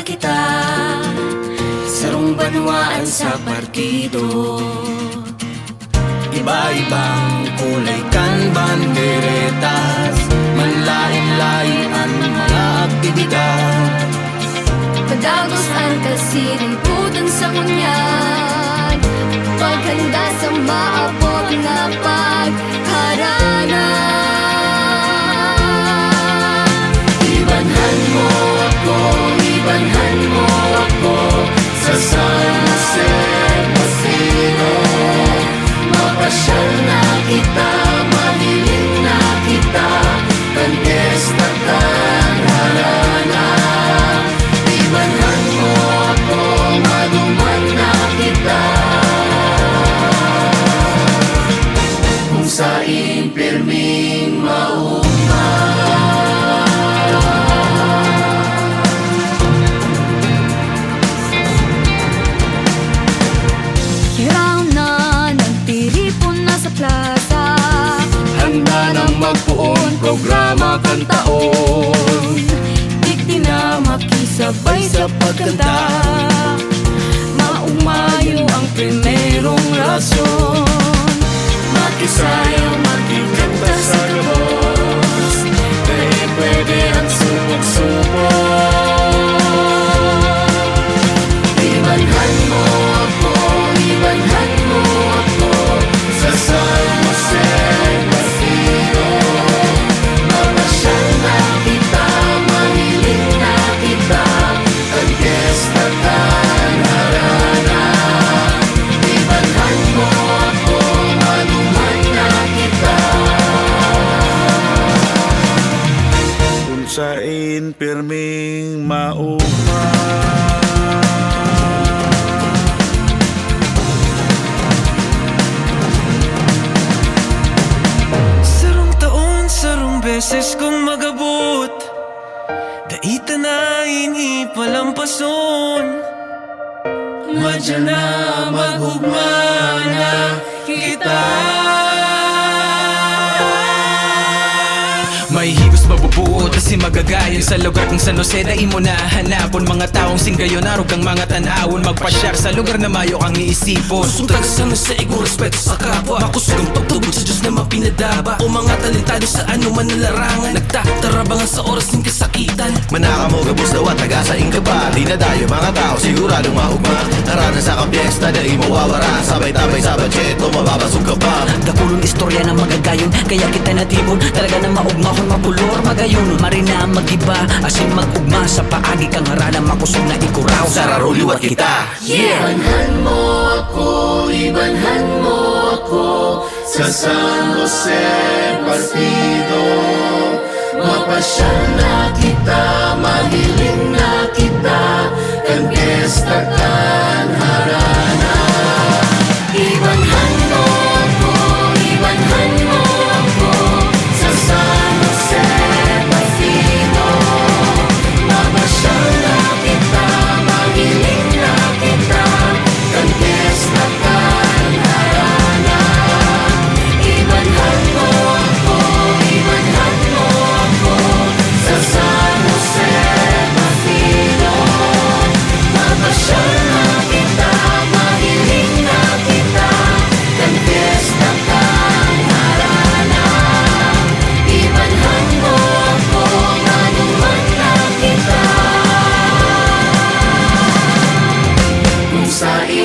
na kita Sarong banwaan sa partido. Iba-ibang kulay kan bandereta Handa nang magpuon programa kan taon. Di na makisabay sa pagkanta Kung saan pirming mauma Sarong taon, sarong beses kong magabot. Daita na inipalampason Madya na maghugma na kita May higos mabubuo kasi magagayon Sa lugar kung San Jose na imo na hanapon Mga taong singgayon arog kang mga tanawon. Magpasyar sa lugar na mayo kang iisipon. Kusog sa sa igong respeto sa kapwa. Makusog ang pagtubod sa Diyos na mapinadaba. O mga talentado sa anuman na larangan. Nagtatarabangan sa oras ng kasakitan. Manaka mo gabos daw at taga sa ingkaba Di na dayo mga tao siguradong maugma. Narana sa kapiesta na imo wawara Sabay-tabay sa budget o mababasog ka pa. Dakulong istorya ng magagayon Kaya kita natibon. Talaga na maugma kung mapulor magayon Marina magiba. Asin magugma Sa paagi kang harana Makusog na ikuraw. Sararo liwat kita. Ibanhan mo ako, ibanhan mo ako Sa San Jose Partido. Mapasyal na kita, mahiling na body.